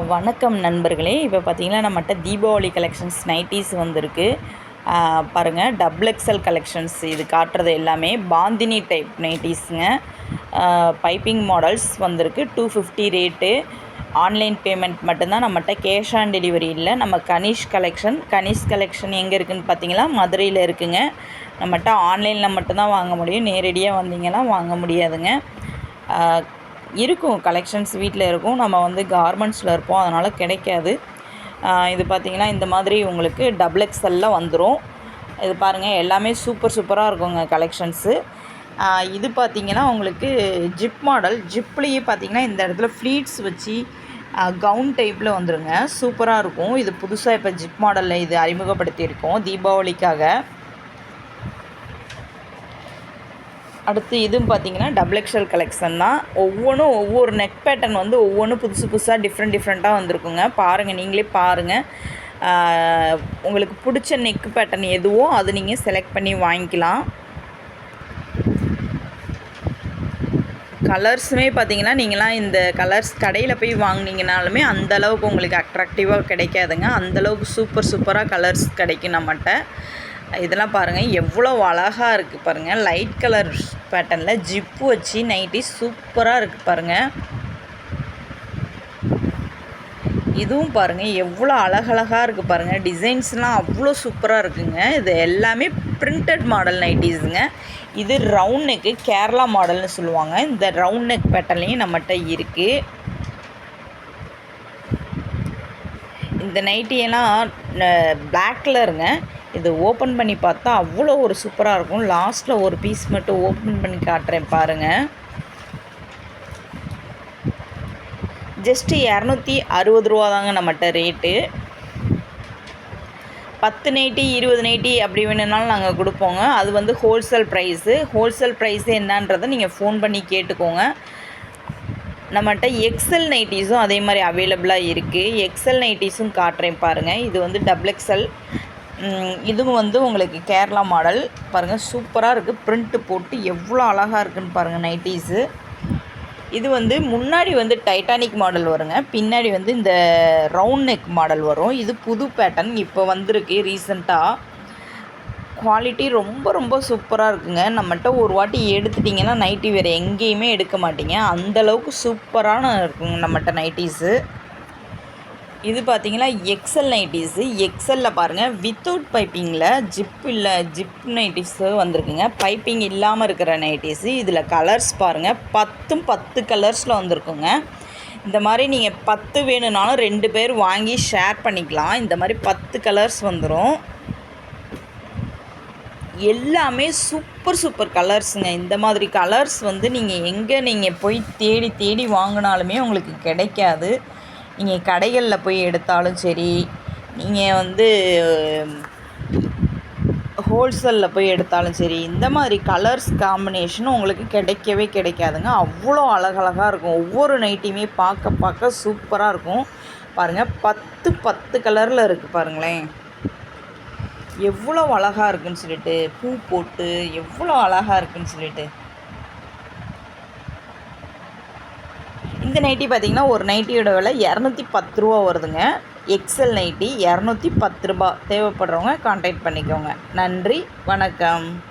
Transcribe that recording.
வணக்கம் நண்பர்களே. இப்போ பார்த்தீங்கன்னா நம்மகிட்ட தீபாவளி கலெக்ஷன்ஸ் நைட்டிஸ் வந்திருக்கு. பாருங்கள் டபுள் எக்ஸல் கலெக்ஷன்ஸ் இது காட்டுறது எல்லாமே பாந்தினி டைப் நைட்டிஸுங்க பைப்பிங் மாடல்ஸ் வந்திருக்கு. Two fifty rate online payment மட்டும்தான் நம்மகிட்ட கேஷ் ஆன் டெலிவரி இல்லை. நம்ம கனிஷ் கலெக்ஷன் கனிஷ் கலெக்ஷன் எங்கே இருக்குதுன்னு பார்த்தீங்களா மதுரையில் இருக்குங்க. நம்மகிட்ட ஆன்லைனில் மட்டும்தான் வாங்க முடியும். நேரடியாக வந்தீங்கன்னா வாங்க முடியாதுங்க. இருக்கும் கலெக்ஷன்ஸ் வீட்டில் இருக்கும். நம்ம வந்து கார்மெண்ட்ஸில் இருப்போம் அதனால் கிடைக்காது. இது பார்த்திங்கன்னா இந்த மாதிரி உங்களுக்கு டபுள் எக்ஸலில் வந்துடும் இது பாருங்கள் எல்லாமே சூப்பர் சூப்பராக இருக்குங்க கலெக்ஷன்ஸு இது பார்த்திங்கன்னா உங்களுக்கு ஜிப் மாடல் ஜிப்லேயே பார்த்திங்கன்னா இந்த இடத்துல ஃப்ளீட்ஸ் வச்சு கவுன் டைப்பில் வந்துடுங்க சூப்பராக இருக்கும். இது புதுசாக இப்போ ஜிப் மாடலில் இது அறிமுகப்படுத்தியிருக்கோம் தீபாவளிக்காக. அடுத்து இதுவும் பார்த்தீங்கன்னா டபுள் எக்ஸல் கலெக்ஷன் தான். ஒவ்வொன்றும் ஒவ்வொரு நெக் பேட்டர்ன் வந்து ஒவ்வொன்றும் புதுசு புதுசாக டிஃப்ரெண்ட் டிஃப்ரெண்ட்டாக வந்திருக்குங்க. பாருங்கள் நீங்களே பாருங்கள் உங்களுக்கு பிடிச்ச நெக் பேட்டர்ன் எதுவோ அது நீங்கள் செலக்ட் பண்ணி வாங்கிக்கலாம். கலர்ஸுமே பார்த்தீங்கன்னா நீங்களாம் இந்த கலர்ஸ் கடையில் போய் வாங்கினீங்கனாலுமே அந்தளவுக்கு உங்களுக்கு அட்ராக்டிவாக கிடைக்காதுங்க. அந்த அளவுக்கு சூப்பர் சூப்பராக கலர்ஸ் கிடைக்கும் நம்மகிட்ட. இதெல்லாம் பாருங்கள் எவ்வளோ அழகாக இருக்குது பாருங்கள் லைட் கலர் பேட்டர்னில் ஜிப்பு வச்சு நைட்டி சூப்பராக இருக்குது பாருங்கள் இதுவும் பாருங்கள் எவ்வளோ அழகழகாக இருக்குது பாருங்கள் டிசைன்ஸ்லாம் அவ்வளோ சூப்பராக இருக்குங்க. இது எல்லாமே பிரிண்டட் மாடல் நைட்டிஸுங்க இது ரவுண்ட் நெக்கு கேரளா மாடல்னு சொல்லுவாங்க. இந்த ரவுண்ட் நெக் பேட்டர்ன்லேயும் நம்மகிட்ட இருக்குது இந்த நைட்டியெல்லாம் பிளாக் கலருங்க இது ஓப்பன் பண்ணி பார்த்தா அவ்வளோ ஒரு சூப்பராக இருக்கும். லாஸ்ட்டில் ஒரு பீஸ் மட்டும் ஓப்பன் பண்ணி காட்டுறேன் பாருங்கள் ஜஸ்ட்டு இரநூத்தி அறுபது ரூபா தாங்க நம்மகிட்ட ரேட்டு பத்து நைட்டி இருபது நைட்டி அப்படி வேணும்னாலும் நாங்கள் கொடுப்போங்க. அது வந்து ஹோல்சேல் ப்ரைஸு ஹோல்சேல் ப்ரைஸு என்னன்றதை நீங்கள் ஃபோன் பண்ணி கேட்டுக்கோங்க. நம்மகிட்ட எக்ஸல் நைட்டிஸும் அதே மாதிரி அவைலபிளாக இருக்குது எக்ஸல் நைட்டிஸும் காட்டுறேன் பாருங்கள் இது வந்து டபுள் எக்ஸல் இதுவும் வந்து உங்களுக்கு கேரளா மாடல். பாருங்கள் சூப்பராக இருக்குது ப்ரிண்ட்டு போட்டு எவ்வளோ அழகாக இருக்குன்னு பாருங்கள் நைட்டிஸு. இது வந்து முன்னாடி வந்து டைட்டானிக் மாடல் வருங்க. பின்னாடி வந்து இந்த ரவுண்ட் நெக் மாடல் வரும். இது புது பேட்டர்ன் இப்போ வந்திருக்கு ரீசண்டாக குவாலிட்டி ரொம்ப ரொம்ப சூப்பராக இருக்குங்க. நம்மகிட்ட ஒரு வாட்டி எடுத்துட்டிங்கன்னா நைட்டி வேறு எங்கேயுமே எடுக்க மாட்டீங்க. அந்தளவுக்கு சூப்பரான இருக்குங்க நம்மகிட்ட நைட்டிஸு. இது பார்த்தீங்கன்னா எக்ஸல் நைட்டிஸு எக்ஸலில் பாருங்கள் வித்தவுட் பைப்பிங்கில் ஜிப் இல்லை ஜிப் நைட்டிஸு வந்திருக்குங்க. பைப்பிங் இல்லாமல் இருக்கிற நைட்டிஸு இதில் கலர்ஸ் பாருங்கள் பத்தும் பத்து கலர்ஸில் வந்திருக்குங்க. இந்த மாதிரி நீங்கள் பத்து வேணும்னாலும் ரெண்டு பேர் வாங்கி ஷேர் பண்ணிக்கலாம். இந்த மாதிரி பத்து கலர்ஸ் வந்துடும் எல்லாமே சூப்பர் சூப்பர் கலர்ஸுங்க இந்த மாதிரி கலர்ஸ் வந்து நீங்கள் எங்கே நீங்கள் போய் தேடி தேடி வாங்கினாலுமே உங்களுக்கு கிடைக்காது. நீங்கள் கடைகளில் போய் எடுத்தாலும் சரி நீங்கள் வந்து ஹோல்சேலில் போய் எடுத்தாலும் சரி இந்த மாதிரி கலர்ஸ் காம்பினேஷனும் உங்களுக்கு கிடைக்கவே கிடைக்காதுங்க. அவ்வளோ அழகழகாக இருக்கும். ஒவ்வொரு நைட்டியுமே பார்க்க பார்க்க சூப்பராக இருக்கும். பாருங்கள் பத்து பத்து கலரில் இருக்குது பாருங்களேன். எவ்வளோ அழகாக இருக்குன்னு சொல்லிட்டு பூ போட்டு எவ்வளோ அழகாக இருக்குன்னு சொல்லிட்டு. இந்த நைட்டி பார்த்தீங்கன்னா ஒரு நைட்டியோட விலை இரநூத்தி பத்து ரூபா வருதுங்க. எக்ஸல் நைட்டி இரநூத்தி பத்து ரூபா. தேவைப்படுறவங்க கான்டாக்ட் பண்ணிக்கோங்க. நன்றி. வணக்கம்.